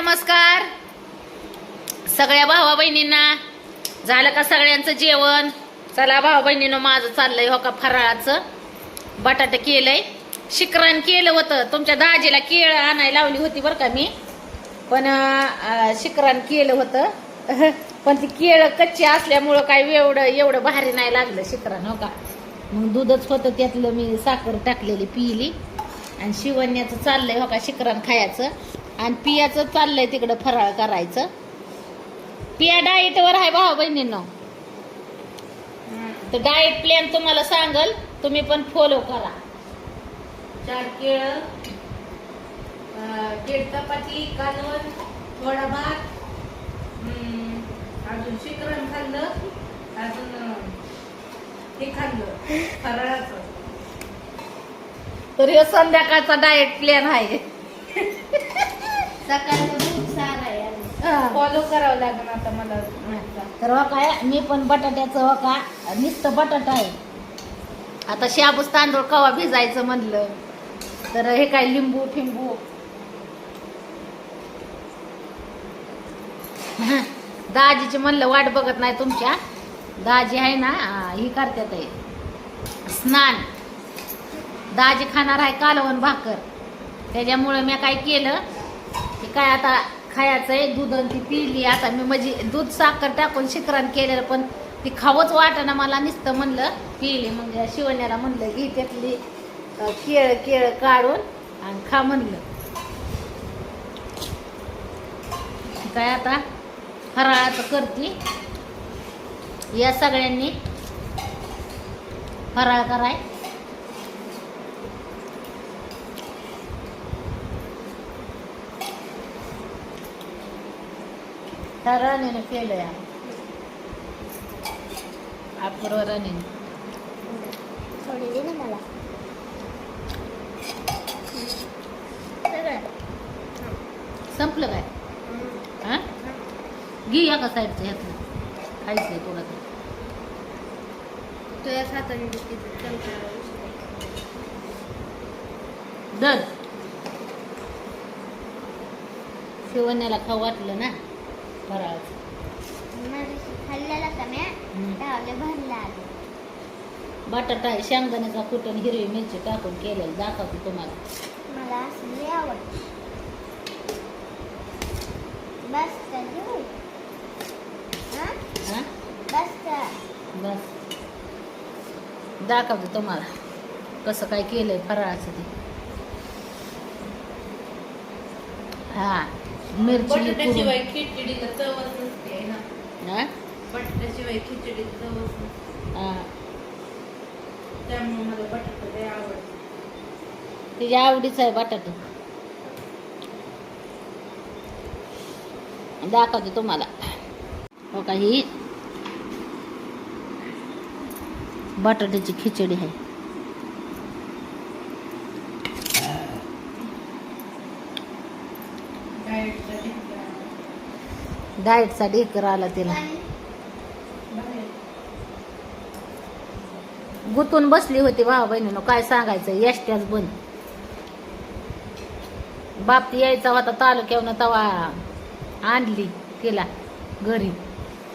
नमस्कार. सगळ्या भावा बहिणींना झालं का सगळ्यांचं जेवण? चला भावा बहिणीनं माझं चाललंय हो का फराळाचं. बटाटा केलंय. शिकरण केलं होतं. तुमच्या दाजीला केळ आणायला लावली होती बरं का मी. पण अं, शिकरण केलं होतं. पण ती केळ कच्ची असल्यामुळं काय एवढं एवढं भारी नाही लागलं शिकरण हो का? मग दूधच होतं त्यातलं मी साखर टाकलेली पिली आणि शिवण्याचं चाललंय हो का शिकरण खायचं. आणि पियाचं चाललंय तिकडं फराळ करायचं. पिया डाएटवर आहे भाऊ बहिणींनो. तर डाएट प्लॅन तुम्हाला सांगल तुम्ही पण फॉलो करा. चार केळ दीड चपाती कालवण थोडा भात अजून शिकरण खाल्लं अजून हे खाल्लं फराळाचं. तर हे संध्याकाळचा डाएट प्लॅन आहे. फॉलो करावं लागेल आता मला तर हो काय मी पण बटाट्याचं हो का नुसतं बटाटा आहे. आता शाबूस तांदूळ कवा भिजायचं म्हणलं तर हे काय लिंबू फिंबू. दाजीची म्हणलं वाट बघत नाही तुमच्या. दाजी आहे ना ही करतात आहे स्नान. दाजी खाणार आहे कालवण भाकर. त्याच्यामुळं मी काय केलं काय आता खायचं आहे दूध आणि ती पिली. आता मी म्हणजे दूध साखर टाकून शिकरण केलेलं पण ती खावंच वाटणं मला. नुसतं म्हणलं पिली म्हणजे शिवण्याला म्हणलं घे त्यातली केळ केळ काढून आणि खा म्हणलं. काय आता? फराळाचं करते. या सगळ्यांनी फराळ कराय. राणीने केलं या अपूर्व राणीने थोडी दे ना मला. सगळं संपलं काय? हा? घे या का साईडचं ह्यातलं. खायचंय थोडं. तर तुझ्या हाताने तिथं चमचा दर. शिवण्याला खाऊ वाटलं ना? आले बटाटा शेंगदाण्याचा कुटून हिरवी मिरची टाकून केलेलं दाखवते तुम्हाला. मला असं आवडतं. बस हा? हा? बस. दाखवते तुम्हाला कसं काय केलंय फराळाचं ते. हा. मिरची बटाट्याशिवाय कुटून. खिचडीला चवच नसते आहे ना? हा? बटाट्याशिवाय खिचडी चवच नसते. हा. त्यामुळे मला बटाटा लय आवडते. तिच्या आवडीचं आहे बटाटा. दाखवते तुम्हाला. हो का ही? बटाट्याची खिचडी आहे डाएटचा ढेकळा. डाएटचा ढेकर आला तिला. गुतून बसली होती भावा बहिणीनं. काय सांगायचं? एसट्याच बंद बाप यायचा होता तालुक्यावनं तवा आणली तिला घरी.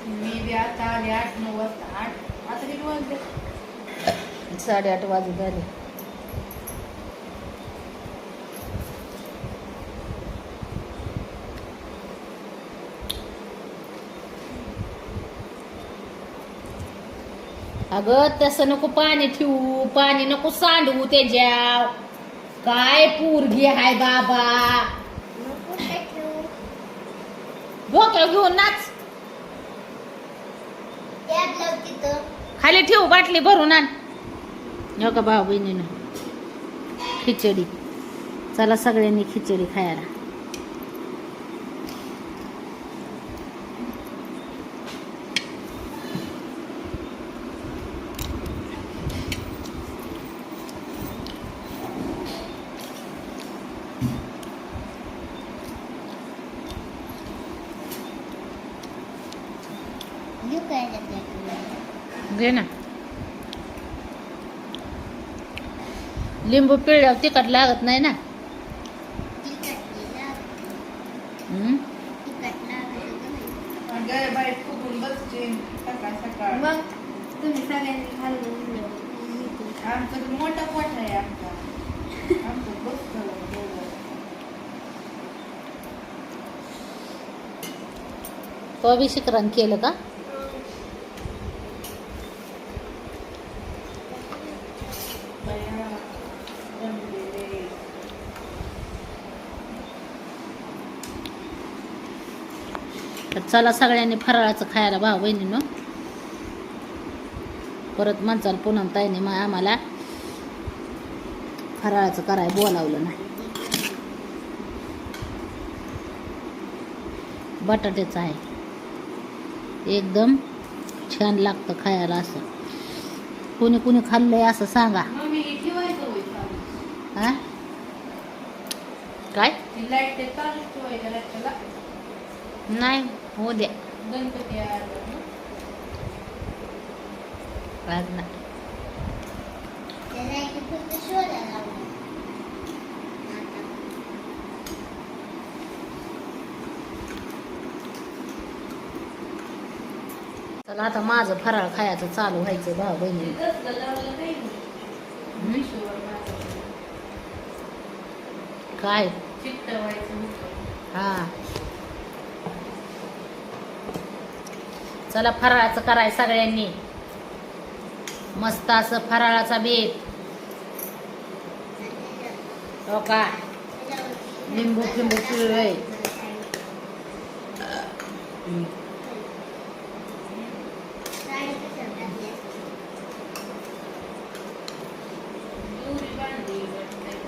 मी बी आता आले आठ नऊ वाजता आठ. आता किती वाजले? साडेआठ वाजत झाले. अगं तसं नको पाणी ठेवू पाणी नको सांडवू त्याच्या. काय पूरगी हाय बाबा? नको घेऊन नाच. खाली ठेवू बाटली भरून आण. हो का भाऊ बहिणीनं खिचडी. चला सगळ्यांनी खिचडी खायला. घे ना. लिंबू पिळल्यावर तिखट लागत नाही ना. मग तुम्ही सगळ्यांनी खाल्लं. आमचं मोठा पोट आहे आमचा. आमचं बसतं. तो केलं का? चला सगळ्यांनी फराळाचं खायला भाऊ बहिणीनं. परत म्हणचाल पुन्हा ताईने मग आम्हाला फराळाचं कराय बोलावलं नाही. बटाट्याचं आहे. एकदम छान लागतं खायला असं. कुणी कुणी खाल्लंय असं सांगा. हे काय? नाही. होऊ द्या गणपती ना. आज. आता. चला आता माझं फराळ खायचं चालू व्हायचं भाऊ बहिणी. काय. हा चला फराळाचं कराय सगळ्यांनी. मस्त असं फराळाचा बेत. हो का? लिंबू लिंबू फिंबू पिळलंय. साडी कशावर टाकली असते? दोरी बांधली वाटतं.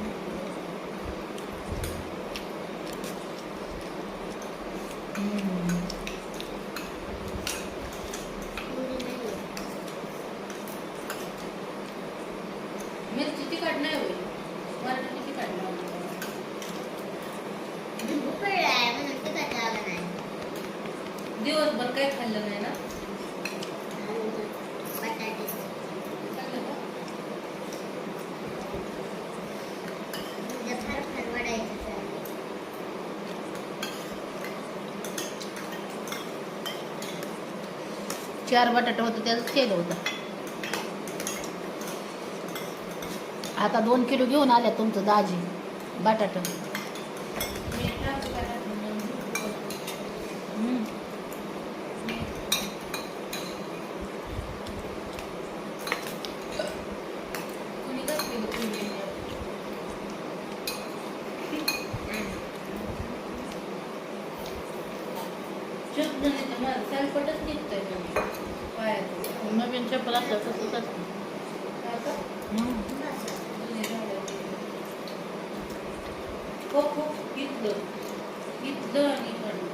पुरी नाही. मिरची तिखट नाही होईल बटाटे तिखट लावली. लिंबू पिळला आहे म्हणून तिखट लागलं नाही. दिवसभर काही खाल्लं नाही ना. चार बटाटे होते त्याच केलं होतं. आता दोन किलो घेऊन आल्या तुमचं दाजी बटाट मी टाकू का टाकू मग? कुणी घातली गं तुम्ही? शब्द नाही तर माझं सलपटच निघतंय मग पायाचं. नवीन चप्पल असलं तसंच असतं. आता हम्म. जुने झाले. हो हो इथलं इथलं आणि म्हणजे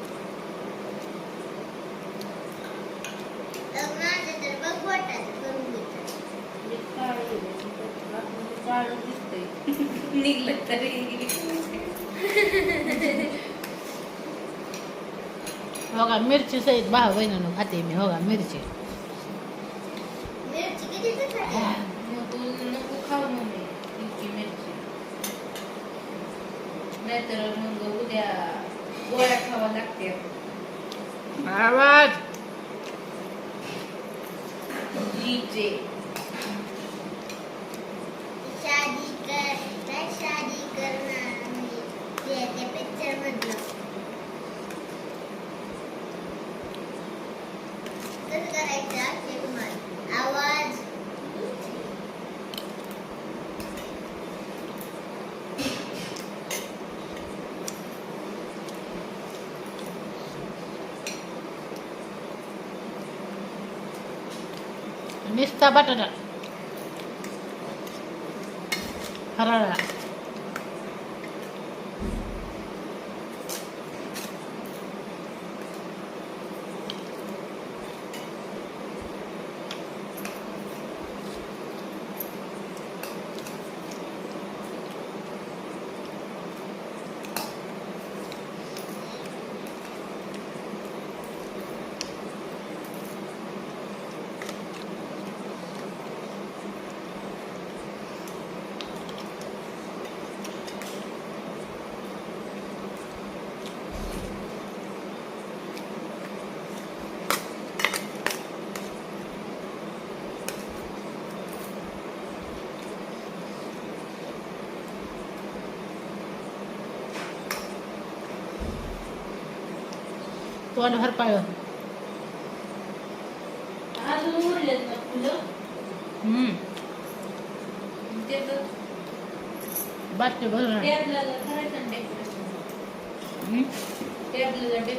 म्हणजे काळं दिसतंय. निघलं तरी. हो का मिरची सहित भाव बहिणीनं खाते मी हो का मिरची किती तिखट आहे? मग तू नको खाऊ मम्मी इतकी मिरची नाहीतर मग उद्या गोळ्या खावा लागते. आवाज! जीचे शादी कर काय शादी करणार मी ते त्या पिक्चर मधलं कसं करायचं अक्षय कुमार आवाज नुसता बटाटा फराळा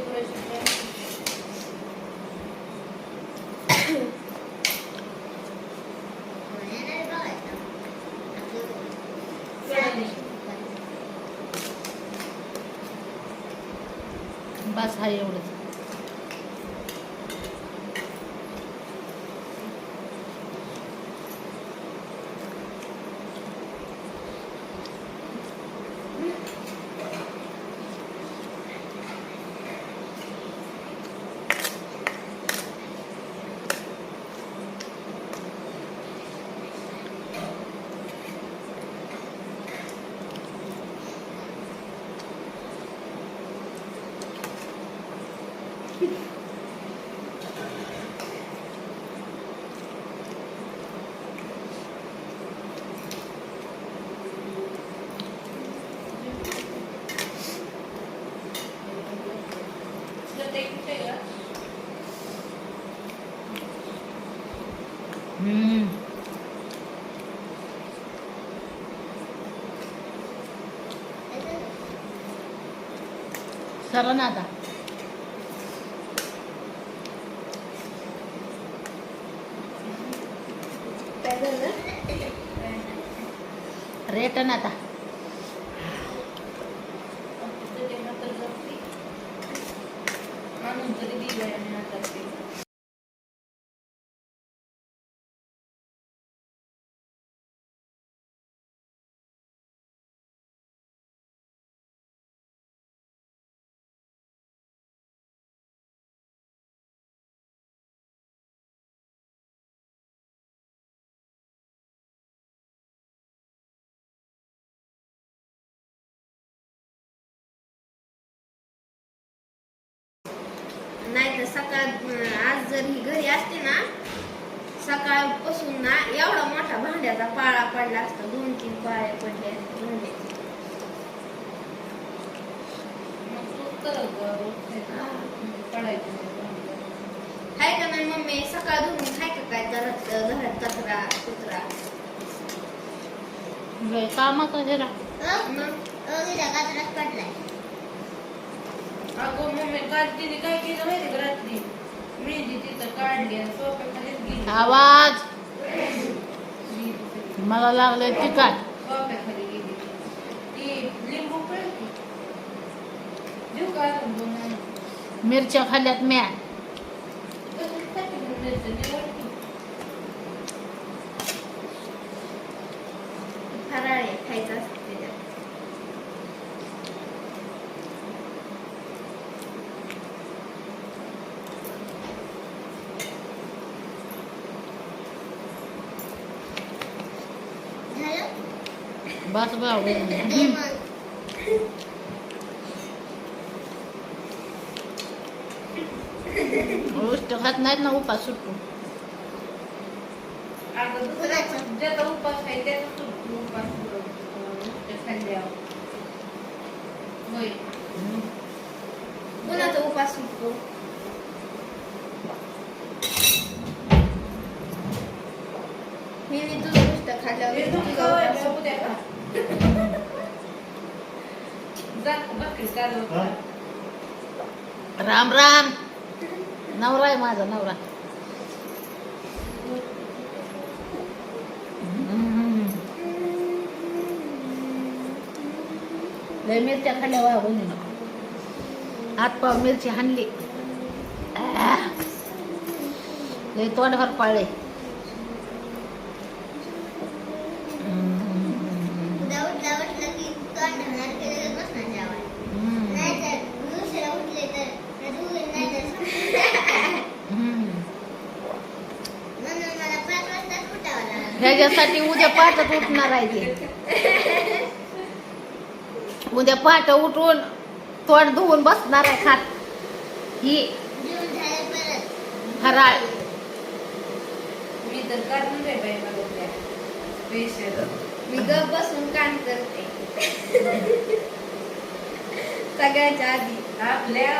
करायचं येणार बघायचं कळलं. बस हा एवढंच तुला ते कुठे आहे का? हम्म. सरळ ना आता काय झालं रेटन आता नाही तर सकाळ आज जर ही घरी असते ना सकाळपासून ना एवढा मोठा भांड्याचा पाळा पडला असता. दोन तीन पाळे पडले असते भांड्याचे. हाय का नाही मम्मी? सकाळ धुवून हाय का काय? घरात घरात कचरा कुत्रा. कामाचं जरा. मग कचराच पडलाय. अगं मम्मी काल तिने काय केलं माहिती रात्री मेहंदी तिथं काढली आणि सोफ्याखालीच गेली आवाज. मला लागलंय तिखट सोफ्याखाली गेली ती लिंबू पिळते देऊ का अजून दोन आणून? मिरच्या खाल्ल्यात म्या खाते. फराळ आहे खायचं असतं त्याच्यात झालं बस भाऊ दे मग गोष्ट खात नाहीत ना उपास सुटतो अगं दुसरं ज्याचा उपास आहे त्याचा सुटतो उपास ते खाल्ल्यावर होय कुणाचा उपास सुटतो मी मी तुझं गोष्ट खाल्ल्यावर हे दूध तुझा उपास खावायला उद्या खा. जा भाकरी चालव राम राम. नवरा आहे माझा नवरा. लय मिरच्या खाल्ल्या वा बहिणीनं हात पाव मिरची हाणली. लय तोंडभर पाळले हम्म. उद्या उठल्या उठलं की तोंड घालणार की लगेच बसणार जेवायला. हम्म. नाहीतर उशिरा उठले तर नाही नाहीतर हम्म. म्हणून मला पाच वाजताच उठावं लागलं उद्या पहाटच उठणार आहे उद्या पहाट उठून तोंड धुवून बसणार आहे खात ही फराळ. मी तर बाई मला स्पेशल मी गप बसून काम करते. सगळ्याच्या आधी आपल्या